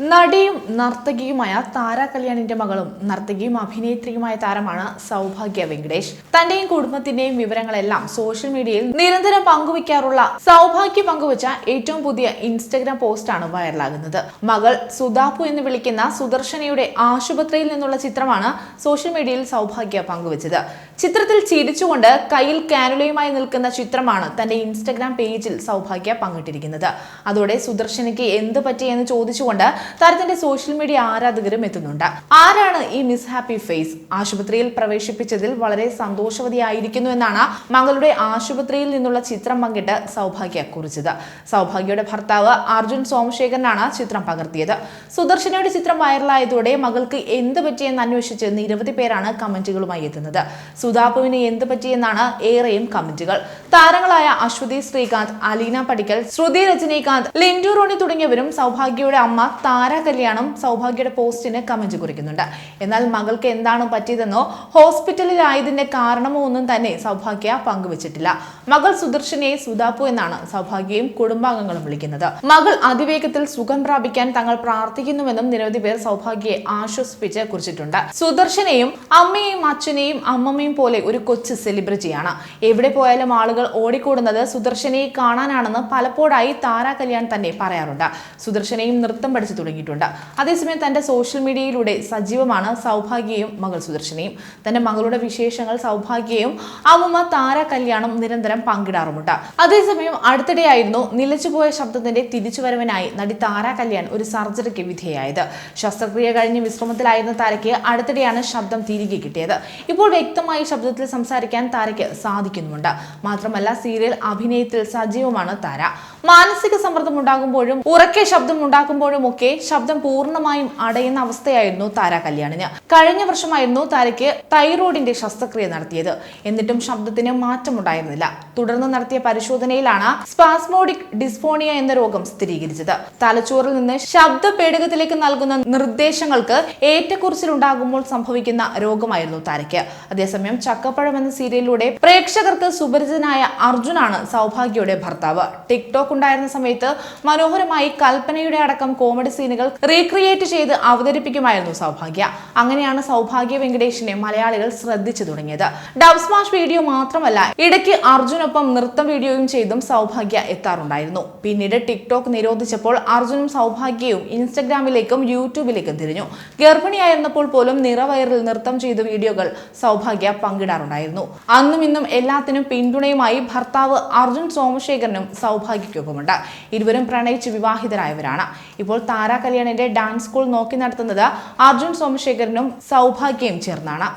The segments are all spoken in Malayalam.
നടിയും നർത്തകിയുമായ താര കല്യാണിന്റെ മകളും നർത്തകിയും അഭിനേത്രിയുമായ താരമാണ് സൗഭാഗ്യ വെങ്കടേഷ്. തന്റെയും കുടുംബത്തിന്റെയും വിവരങ്ങളെല്ലാം സോഷ്യൽ മീഡിയയിൽ നിരന്തരം പങ്കുവയ്ക്കാറുള്ള സൗഭാഗ്യ പങ്കുവച്ച ഏറ്റവും പുതിയ ഇൻസ്റ്റഗ്രാം പോസ്റ്റാണ് വൈറലാകുന്നത്. മകൾ സുധാപു എന്ന് വിളിക്കുന്ന സുദർശനയുടെ ആശുപത്രിയിൽ നിന്നുള്ള ചിത്രമാണ് സോഷ്യൽ മീഡിയയിൽ സൗഭാഗ്യ പങ്കുവച്ചത്. ചിത്രത്തിൽ ചിരിച്ചുകൊണ്ട് കയ്യിൽ കാനുലയുമായി നിൽക്കുന്ന ചിത്രമാണ് തന്റെ ഇൻസ്റ്റഗ്രാം പേജിൽ സൗഭാഗ്യ പങ്കിട്ടിരിക്കുന്നത്. അതോടെ സുദർശനയ്ക്ക് എന്ത് പറ്റിയെന്ന് ചോദിച്ചുകൊണ്ട് താരത്തിന്റെ സോഷ്യൽ മീഡിയ ആരാധകരും എത്തുന്നുണ്ട്. ആരാണ് ഈ മിസ് ഹാപ്പി ഫേസ് ആശുപത്രിയിൽ പ്രവേശിപ്പിച്ചതിൽ വളരെ സന്തോഷവതിയായിരിക്കുന്നു എന്നാണ് മകളുടെ ആശുപത്രിയിൽ നിന്നുള്ള ചിത്രം പങ്കിട്ട് സൗഭാഗ്യ കുറിച്ചത്. സൗഭാഗ്യയുടെ ഭർത്താവ് അർജുൻ സോമശേഖരനാണ് ചിത്രം പകർത്തിയത്. സുദർശനയുടെ ചിത്രം വൈറലായതോടെ മകൾക്ക് എന്ത് പറ്റിയെന്ന് അന്വേഷിച്ച് നിരവധി പേരാണ് കമന്റുകളുമായി എത്തുന്നത്. സുധാപുവിന് എന്ത് പറ്റിയെന്നാണ് ഏറെയും കമന്റുകൾ. താരങ്ങളായ അശ്വതി ശ്രീകാന്ത് അലീന പടിക്കൽ ശ്രുതി രജനീകാന്ത് ലിൻഡു റോണി തുടങ്ങിയവരും സൗഭാഗ്യയുടെ അമ്മ താര കല്യാണം സൗഭാഗ്യയുടെ പോസ്റ്റിന് കമന്റ് കുറിക്കുന്നുണ്ട്. എന്നാൽ മകൾക്ക് എന്താണ് പറ്റിയതെന്നോ ഹോസ്പിറ്റലിലായതിന്റെ കാരണമോ ഒന്നും തന്നെ സൗഭാഗ്യ പങ്കുവച്ചിട്ടില്ല. മകൾ സുദർശനെ സുതാപ്പു എന്നാണ് സൗഭാഗ്യയും കുടുംബാംഗങ്ങളും വിളിക്കുന്നത്. മകൾ അതിവേഗത്തിൽ സുഖം പ്രാപിക്കാൻ തങ്ങൾ പ്രാർത്ഥിക്കുന്നുവെന്നും നിരവധി പേർ സൗഭാഗ്യയെ ആശ്വസിപ്പിച്ച് കുറിച്ചിട്ടുണ്ട്. സുദർശനെയും അമ്മയെയും അച്ഛനെയും അമ്മമ്മയും പോലെ ഒരു കൊച്ചു സെലിബ്രിറ്റിയാണ്. എവിടെ പോയാലും ആളുകൾ ഓടിക്കൂടുന്നത് സുദർശനെ കാണാനാണെന്ന് പലപ്പോഴായി താര കല്യാൺ തന്നെ പറയാറുണ്ട്. സുദർശനെയും നൃത്തം പഠിച്ചു തുടങ്ങിയിട്ടുണ്ട്. അതേസമയം തന്റെ സോഷ്യൽ മീഡിയയിലൂടെ സജീവമാണ് സൗഭാഗ്യയും മകൾ സുദർശനയും. തന്റെ മകളുടെ വിശേഷങ്ങൾ സൗഭാഗ്യയും അമ്മ താര കല്യാണം നിരന്തരം പങ്കിടാറുമുണ്ട്. അതേസമയം അടുത്തിടെയായിരുന്നു നിലച്ചുപോയ ശബ്ദത്തിന്റെ തിരിച്ചുവരവനായി നടി താര കല്യാൺ ഒരു സർജറിക്ക് വിധേയായത്. ശസ്ത്രക്രിയ കഴിഞ്ഞ് വിശ്രമത്തിലായിരുന്ന താരയ്ക്ക് അടുത്തിടെയാണ് ശബ്ദം തിരികെ കിട്ടിയത്. ഇപ്പോൾ വ്യക്തമായി ശബ്ദത്തിൽ സംസാരിക്കാൻ താരയ്ക്ക് സാധിക്കുന്നുമുണ്ട്. മാത്രമല്ല സീരിയൽ അഭിനയത്തിൽ സജീവമാണ് താര. മാനസിക സമ്മർദ്ദം ഉണ്ടാകുമ്പോഴും ഉറക്കെ ശബ്ദം ഉണ്ടാക്കുമ്പോഴും ഒക്കെ ശബ്ദം പൂർണമായും അടയുന്ന അവസ്ഥയായിരുന്നു താര കല്യാണിന്. കഴിഞ്ഞ വർഷമായിരുന്നു താരയ്ക്ക് തൈറോയിഡിന്റെ ശസ്ത്രക്രിയ നടത്തിയത്. എന്നിട്ടും ശബ്ദത്തിന് മാറ്റമുണ്ടായിരുന്നില്ല. തുടർന്ന് നടത്തിയ പരിശോധനയിലാണ് സ്പാസ്മോഡിക് ഡിസ്ഫോണിയ എന്ന രോഗം സ്ഥിരീകരിച്ചത്. തലച്ചോറിൽ നിന്ന് ശബ്ദ പേടകത്തിലേക്ക് നൽകുന്ന നിർദ്ദേശങ്ങൾക്ക് ഏറ്റക്കുറിച്ചിലുണ്ടാകുമ്പോൾ സംഭവിക്കുന്ന രോഗമായിരുന്നു താരയ്ക്ക്. അതേസമയം ചക്കപ്പഴം എന്ന സീരിയലിലൂടെ പ്രേക്ഷകർക്ക് സുപരിചിതനായ അർജുനാണ് സൗഭാഗ്യയുടെ ഭർത്താവ്. ടിക്ടോക്ക് ഉണ്ടായിരുന്ന സമയത്ത് മനോഹരമായി കൽപ്പനയുടെ അടക്കം കോമഡി സീനുകൾ റീക്രിയേറ്റ് ചെയ്ത് അവതരിപ്പിക്കുമായിരുന്നു സൗഭാഗ്യ. അങ്ങനെയാണ് സൗഭാഗ്യ വെങ്കടേഷിനെ മലയാളികൾ ശ്രദ്ധിച്ചു തുടങ്ങിയത്. ഡബ് സ്മാഷ് വീഡിയോ മാത്രമല്ല ഇടയ്ക്ക് അർജുനൊപ്പം നൃത്തം വീഡിയോയും ചെയ്തും സൗഭാഗ്യ എത്താറുണ്ടായിരുന്നു. പിന്നീട് ടിക്ടോക്ക് നിരോധിച്ചപ്പോൾ അർജുനും സൗഭാഗ്യയും ഇൻസ്റ്റഗ്രാമിലേക്കും യൂട്യൂബിലേക്കും തിരിഞ്ഞു. ഗർഭിണിയായിരുന്നപ്പോൾ പോലും നിറവയറിൽ നൃത്തം ചെയ്ത വീഡിയോകൾ സൗഭാഗ്യ പങ്കിടാറുണ്ടായിരുന്നു. അന്നും ഇന്നും എല്ലാത്തിനും പിന്തുണയുമായി ഭർത്താവ് അർജുൻ സോമശേഖരനും സൗഭാഗ്യക്കൊപ്പമുണ്ട് ഇരുവരും പ്രണയിച്ച് വിവാഹിതരായവരാണ്. ഇപ്പോൾ താര കല്യാണിന്റെ ഡാൻസ് സ്കൂൾ നോക്കി നടത്തുന്നത് അർജുൻ സോമശേഖരനും സൗഭാഗ്യയും ചേർന്നാണ്.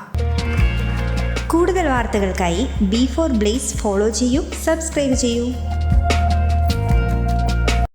കൂടുതൽ വാർത്തകൾക്കായി ബി ഫോർ ബ്ലേസ് ഫോളോ ചെയ്യൂ സബ്സ്ക്രൈബ് ചെയ്യൂ.